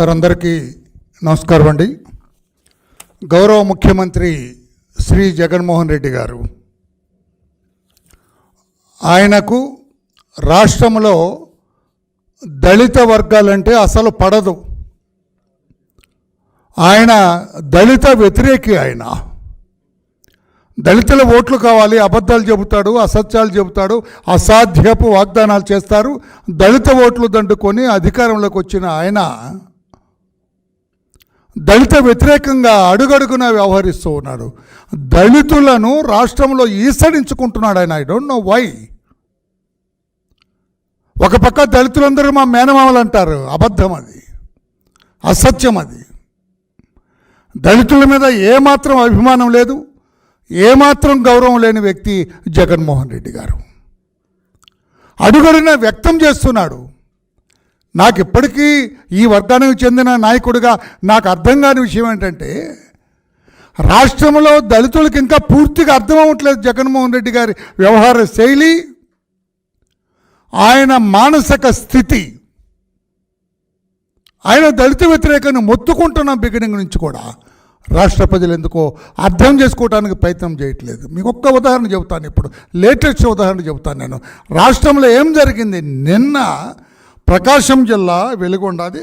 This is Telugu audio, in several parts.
సార్ అందరికీ నమస్కారం అండి. గౌరవ ముఖ్యమంత్రి శ్రీ జగన్మోహన్ రెడ్డి గారు ఆయనకు రాష్ట్రంలో దళిత వర్గాలంటే అసలు పడదు. ఆయన దళిత వ్యతిరేకి ఆయన. దళితుల ఓట్లు కావాలి అబద్ధాలు చెబుతాడు అసత్యాలు చెబుతాడు అసాధ్యపు వాగ్దానాలు చేస్తారు. దళిత ఓట్లు దండుకొని అధికారంలోకి వచ్చిన ఆయన దళిత వ్యతిరేకంగా అడుగడుగున వ్యవహరిస్తూ ఉన్నాడు. దళితులను రాష్ట్రంలో ఈసడించుకుంటున్నాడు ఆయన. ఐ డోంట్ నో వై ఒక పక్క దళితులందరూ మా మేనమామలు అంటారు. అబద్ధం అది. అసత్యం అది. దళితుల మీద ఏమాత్రం అభిమానం లేదు. ఏమాత్రం గౌరవం లేని వ్యక్తి జగన్మోహన్ రెడ్డి గారు. అడుగడున వ్యక్తం చేస్తున్నాడు. నాకు ఇప్పటికీ ఈ వర్గానికి చెందిన నాయకుడిగా నాకు అర్థం కాని విషయం ఏంటంటే రాష్ట్రంలో దళితులకు ఇంకా పూర్తిగా అర్థం అవ్వట్లేదు జగన్మోహన్ రెడ్డి గారి వ్యవహార శైలి ఆయన మానసిక స్థితి. ఆయన దళిత వ్యతిరేకాన్ని మొత్తుకుంటున్న బిగినింగ్ నుంచి కూడా రాష్ట్ర ప్రజలు ఎందుకో అర్థం చేసుకోవడానికి ప్రయత్నం చేయట్లేదు. మీకు ఒక్క ఉదాహరణ చెబుతాను ఇప్పుడు. లేటెస్ట్ ఉదాహరణ చెబుతాను నేను. రాష్ట్రంలో ఏం జరిగింది? నిన్న ప్రకాశం జిల్లా వెలుగొండది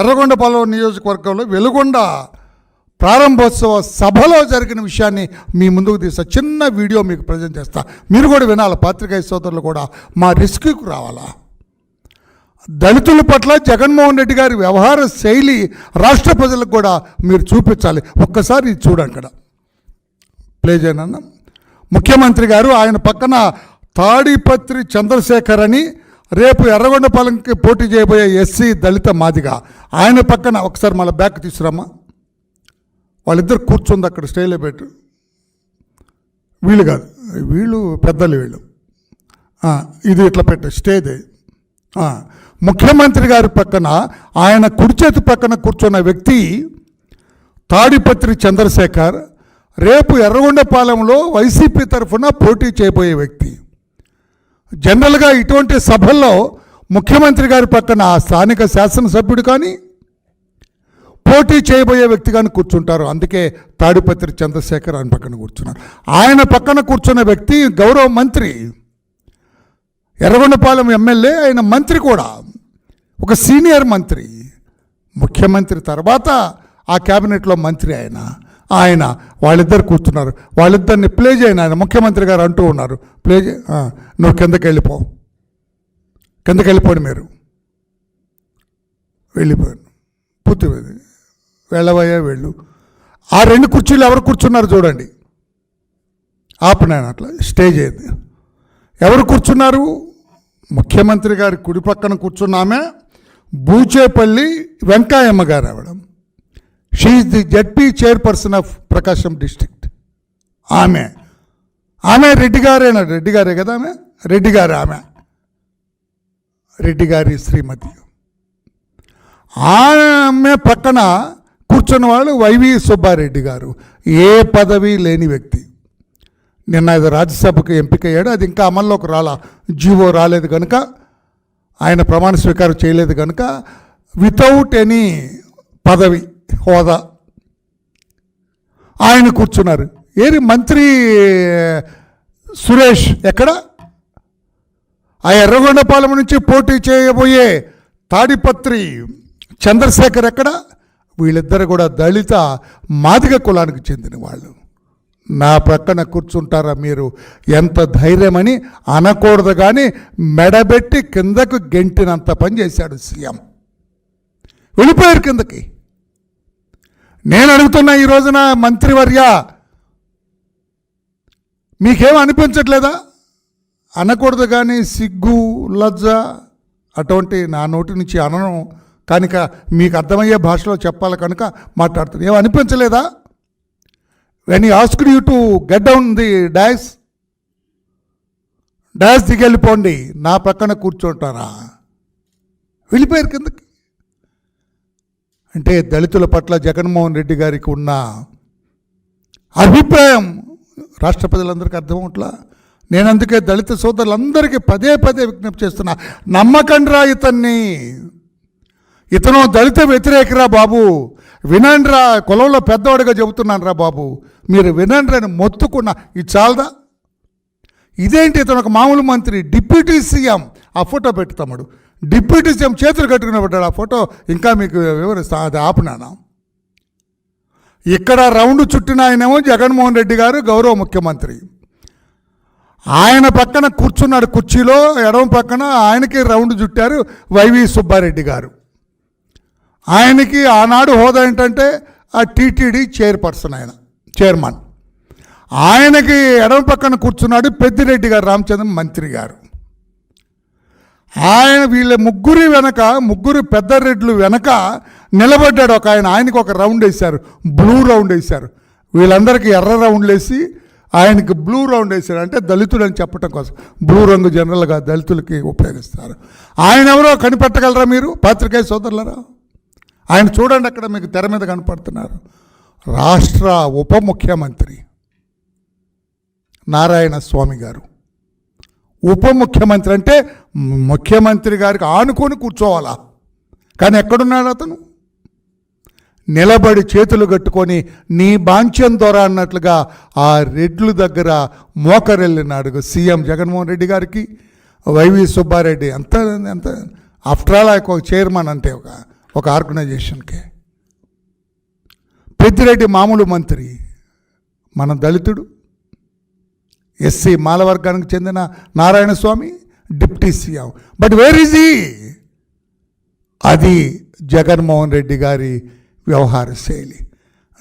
ఎర్రగొండపాలెం నియోజకవర్గంలో వెలుగొండ ప్రారంభోత్సవ సభలో జరిగిన విషయాన్ని మీ ముందుకు తీస్తా. చిన్న వీడియో మీకు ప్రజెంట్ చేస్తా. మీరు కూడా వినాలి. పాత్రికేయ సోదరులు కూడా మా రిస్క్కి రావాలా? దళితుల పట్ల జగన్మోహన్ రెడ్డి గారి వ్యవహార శైలి రాష్ట్ర ప్రజలకు కూడా మీరు చూపించాలి. ఒక్కసారి ఇది చూడండి ఇక్కడ. ప్లే చేయనన్నా ముఖ్యమంత్రి గారు ఆయన పక్కన తాడిపత్రి చంద్రశేఖర్ అని రేపు ఎర్రగొండపాలెంకి పోటీ చేయబోయే ఎస్సీ దళిత మాదిగా ఆయన పక్కన ఒకసారి మళ్ళీ బ్యాక్ తీసుకురమ్మా. వాళ్ళిద్దరు కూర్చుంది అక్కడ స్టేలో పెట్టు. వీళ్ళు కాదు వీళ్ళు పెద్దలు వీళ్ళు. ఇది ఇట్లా పెట్టు స్టేది ముఖ్యమంత్రి గారి పక్కన ఆయన కుడిచేతి పక్కన కూర్చున్న వ్యక్తి తాడిపత్రి చంద్రశేఖర్ రేపు ఎర్రగొండపాలెంలో వైసీపీ తరఫున పోటీ చేయబోయే వ్యక్తి. జనరల్గా ఇటువంటి సభల్లో ముఖ్యమంత్రి గారి పక్కన స్థానిక శాసనసభ్యుడు కానీ పోటీ చేయబోయే వ్యక్తి కానీ కూర్చుంటారు. అందుకే తాడిపత్రి చంద్రశేఖర్ ఆయన పక్కన కూర్చున్నారు. ఆయన పక్కన కూర్చున్న వ్యక్తి గౌరవ మంత్రి. ఎర్రగొండపాలెం ఎమ్మెల్యే ఆయన మంత్రి కూడా. ఒక సీనియర్ మంత్రి. ముఖ్యమంత్రి తర్వాత ఆ క్యాబినెట్లో మంత్రి ఆయన. ఆయన వాళ్ళిద్దరు కూర్చున్నారు. వాళ్ళిద్దరిని ప్లే చేయను ఆయన. ముఖ్యమంత్రి గారు అంటూ ఉన్నారు. ప్లే చే నువ్వు కిందకి వెళ్ళిపో. కిందకి వెళ్ళిపోండి మీరు. వెళ్ళిపోయాను. పూర్తి వెళ్ళవయ్యా వెళ్ళు. ఆ రెండు కుర్చీలు ఎవరు కూర్చున్నారు చూడండి. ఆపినాయన అట్లా. స్టేజ్ అయింది ఎవరు కూర్చున్నారు? ముఖ్యమంత్రి గారి కుడి పక్కన కూర్చున్నామే బూచేపల్లి వెంకాయమ్మ గారు ఆవిడ. She the ZP chairperson of Prakasam district ఆమె ఆమె రెడ్డి గారేనా రెడ్డి గారే కదా ఆమె రెడ్డి గారు ఆమె రెడ్డి గారి శ్రీమతి ఆమె పక్కన కూర్చున్న వాళ్ళు వైవి సుబ్బారెడ్డి గారు ఏ పదవి లేని వ్యక్తి నిన్న ఇది రాజ్యసభకు ఎంపికయ్యాడు అది ఇంకా అమల్లోకి రాలా జీవో రాలేదు కనుక ఆయన ప్రమాణ స్వీకారం చేయలేదు కనుక వితౌట్ ఎనీ పదవి హోదా. ఆయన కూర్చున్నారు. ఏరి మంత్రి సురేష్ ఎక్కడ? ఆ ఎర్రగొండపాలెం నుంచి పోటీ చేయబోయే తాడిపత్రి చంద్రశేఖర్ ఎక్కడ? వీళ్ళిద్దరు కూడా దళిత మాదిగ కులానికి చెందిన వాళ్ళు. నా ప్రక్కన కూర్చుంటారా మీరు? ఎంత ధైర్యమని అనకూడదు కానీ మెడబెట్టి కిందకు గెంటినంత పని చేశాడు సీఎం. వెళ్ళిపోయారు కిందకి. నేను అడుగుతున్నా ఈ రోజున మంత్రివర్య మీకేం అనిపించట్లేదా? అనకూడదు కానీ సిగ్గు లజ్జ అటువంటి నా నోటి నుంచి అనను. కనుక మీకు అర్థమయ్యే భాషలో చెప్పాలి కనుక మాట్లాడుతుంది ఏం అనిపించలేదా? When you asked you to get down the dash dash దిగెళ్ళిపోండి నా పక్కన కూర్చుంటారా? వెళ్ళిపోయారు కిందకి. అంటే దళితుల పట్ల జగన్మోహన్ రెడ్డి గారికి ఉన్న అభిప్రాయం రాష్ట్ర ప్రజలందరికీ అర్థమవట్లా నేను అందుకే దళిత సోదరులందరికీ పదే పదే విజ్ఞప్తి చేస్తున్నా. నమ్మకండ్రా ఇతన్ని. ఇతను దళిత వ్యతిరేకరా బాబు. వినండ్రా కులంలో పెద్దవాడిగా చెబుతున్నాను రా బాబు. మీరు వినండ్రా అని మొత్తుకున్న ఇది చాలదా? ఇదేంటి ఇతను ఒక మామూలు మంత్రి డిప్యూటీ సీఎం. ఆ ఫోటో పెట్టు తమ్ముడు. డిప్యూటీ సీఎం చేతులు కట్టుకుని పడ్డాడు ఆ ఫోటో. ఇంకా మీకు వివరిస్తా అది ఆపునానా ఇక్కడ రౌండ్ చుట్టిన ఆయనేమో జగన్మోహన్ రెడ్డి గారు గౌరవ ముఖ్యమంత్రి. ఆయన పక్కన కూర్చున్నాడు కుర్చీలో ఎడమ పక్కన ఆయనకి రౌండ్ చుట్టారు వైవి సుబ్బారెడ్డి గారు. ఆయనకి ఆనాడు హోదా ఏంటంటే ఆ టీటీడీ చైర్పర్సన్ ఆయన చైర్మన్. ఆయనకి ఎడమ పక్కన కూర్చున్నాడు పెద్దిరెడ్డి గారు రామచంద్రన్ మంత్రి గారు. ఆయన వీళ్ళ ముగ్గురి వెనక ముగ్గురు పెద్ద రెడ్లు వెనక నిలబడ్డాడు. ఒక ఆయన ఆయనకు ఒక రౌండ్ వేశారు. బ్లూ రౌండ్ వేశారు. వీళ్ళందరికీ ఎర్ర రౌండ్లు వేసి ఆయనకి బ్లూ రౌండ్ వేశాడు. అంటే దళితుడు అని చెప్పడం కోసం. బ్లూ రంగు జనరల్గా దళితులకి ఉపయోగిస్తారు. ఆయన ఎవరో కనిపెట్టగలరా మీరు? పాత్రికేయ సోదరులరా? ఆయన చూడండి అక్కడ మీకు తెర మీద కనపడుతున్నారు. రాష్ట్ర ఉప ముఖ్యమంత్రి నారాయణ స్వామి గారు. ఉప ముఖ్యమంత్రి అంటే ముఖ్యమంత్రి గారికి ఆనుకొని కూర్చోవాలా? కానీ ఎక్కడున్నాడు అతను? నిలబడి చేతులు కట్టుకొని నీ బాంఛ్యం దొర అన్నట్లుగా ఆ రెడ్లు దగ్గర మోకరెళ్ళినాడు సీఎం జగన్మోహన్ రెడ్డి గారికి వైవి సుబ్బారెడ్డి అంత ఎంత ఆఫ్టర్ ఆల్ ఒక చైర్మన్ అంటే ఒక ఒక ఆర్గనైజేషన్కి పెద్దిరెడ్డి మామూలు మంత్రి మన దళితుడు. ఎస్సీ మాలవర్గానికి చెందిన Narayana Swamy deputy CM. But where is ఈ అది జగన్మోహన్ రెడ్డి గారి వ్యవహార శైలి.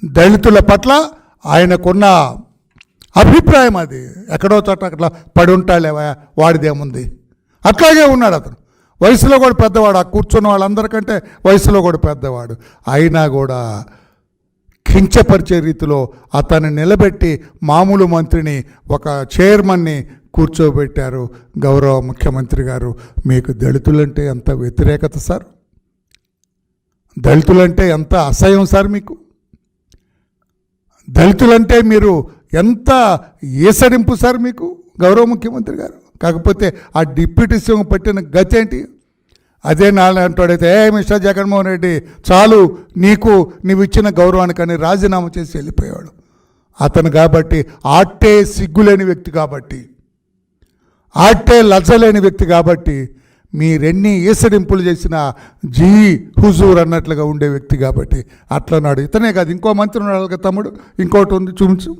దళితుల పట్ల ఆయనకున్న అభిప్రాయం అది. ఎక్కడో చోట అట్లా పడి ఉంటాలేవా వాడిదేముంది? అట్లాగే ఉన్నాడు అతను. వయసులో కూడా పెద్దవాడు. ఆ కూర్చున్న వాళ్ళందరికంటే వయసులో కూడా పెద్దవాడు. అయినా కూడా కించపరిచే రీతిలో అతన్ని నిలబెట్టి మామూలు మంత్రిని ఒక చైర్మన్ని కూర్చోబెట్టారు గౌరవ ముఖ్యమంత్రి గారు. మీకు దళితులంటే ఎంత వ్యతిరేకత సార్? దళితులంటే ఎంత అసహ్యం సార్ మీకు? దళితులంటే మీరు ఎంత ఏసడింపు సార్ మీకు గౌరవ ముఖ్యమంత్రి గారు? కాకపోతే ఆ డిప్యూటీ సీఎం పట్టిన గతి ఏంటి అదే నాన్న అంటాడైతే ఏ మిస్టర్ జగన్మోహన్ రెడ్డి చాలు నీకు నీవు ఇచ్చిన గౌరవానికని రాజీనామా చేసి వెళ్ళిపోయాడు. అతను కాబట్టి ఆట్టే సిగ్గులేని వ్యక్తి కాబట్టి ఆట్టే లజ్జలేని వ్యక్తి కాబట్టి మీరెన్ని ఈసడింపులు చేసిన జీ హుజూర్ అన్నట్లుగా ఉండే వ్యక్తి కాబట్టి అట్లన్నాడు. ఇతనే కాదు ఇంకో మంత్రి ఉన్నాడు కదా తమ్ముడు ఇంకోటి ఉంది చూపించు.